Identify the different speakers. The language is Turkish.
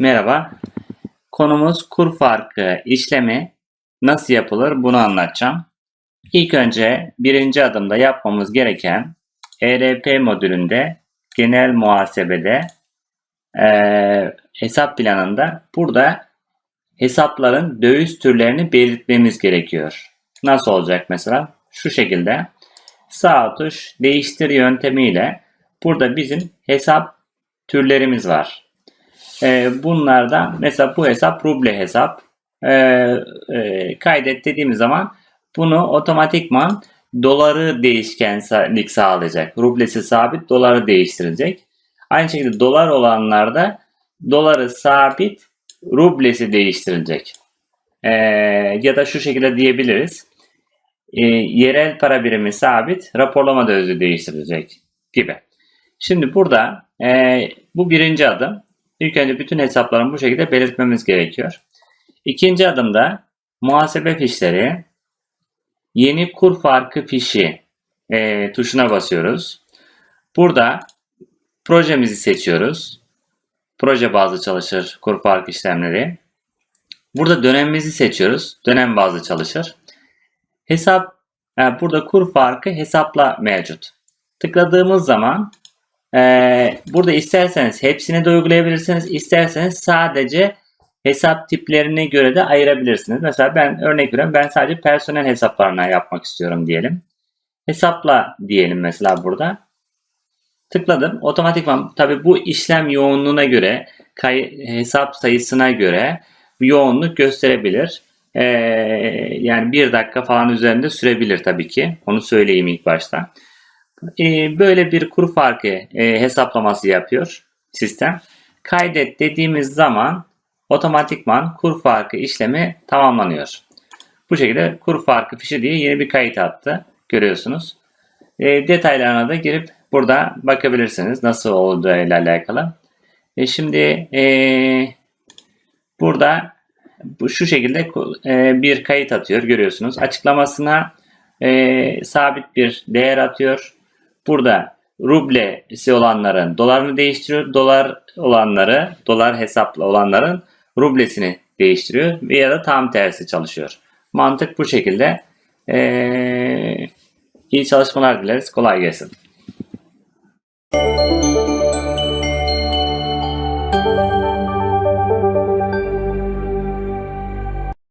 Speaker 1: Merhaba. Konumuz kur farkı işlemi nasıl yapılır bunu anlatacağım. İlk önce birinci adımda yapmamız gereken ERP modülünde genel muhasebede eee, hesap planında burada hesapların döviz türlerini belirtmemiz gerekiyor. Nasıl olacak mesela? Şu şekilde sağ tuş değiştir yöntemiyle burada bizim hesap türlerimiz var. Ee, bunlarda mesela bu hesap ruble hesap. Ee, e, kaydet dediğimiz zaman bunu otomatikman doları değişkenlik sağlayacak. Rublesi sabit, doları değiştirecek. Aynı şekilde dolar olanlarda doları sabit, rublesi değiştirilecek. Ee, ya da şu şekilde diyebiliriz. Ee, yerel para birimi sabit, raporlama dövizi değiştirilecek gibi. Şimdi burada e, bu birinci adım. İlk önce bütün hesapların bu şekilde belirtmemiz gerekiyor. İkinci adımda muhasebe fişleri yeni kur farkı fişi e, tuşuna basıyoruz. Burada projemizi seçiyoruz. Proje bazlı çalışır kur farkı işlemleri. Burada dönemimizi seçiyoruz. Dönem bazlı çalışır. Hesap e, burada kur farkı hesapla mevcut. Tıkladığımız zaman ee, burada isterseniz hepsini de uygulayabilirsiniz. İsterseniz sadece hesap tiplerine göre de ayırabilirsiniz. Mesela ben örnek veriyorum. Ben sadece personel hesaplarına yapmak istiyorum diyelim. Hesapla diyelim mesela burada. Tıkladım. Otomatikman tabi bu işlem yoğunluğuna göre hesap sayısına göre yoğunluk gösterebilir. Ee, yani bir dakika falan üzerinde sürebilir tabii ki. Onu söyleyeyim ilk başta. Ee, böyle bir kur farkı e, hesaplaması yapıyor sistem. Kaydet dediğimiz zaman otomatikman kur farkı işlemi tamamlanıyor. Bu şekilde kur farkı fişi diye yeni bir kayıt attı. Görüyorsunuz. E, detaylarına da girip burada bakabilirsiniz nasıl olduğu ile alakalı. E, şimdi e, burada bu şu şekilde bir kayıt atıyor görüyorsunuz. Açıklamasına sabit bir değer atıyor. Burada rublesi olanların dolarını değiştiriyor. Dolar olanları, dolar hesaplı olanların rublesini değiştiriyor. Ya da tam tersi çalışıyor. Mantık bu şekilde. Ee, iyi çalışmalar dileriz. Kolay gelsin.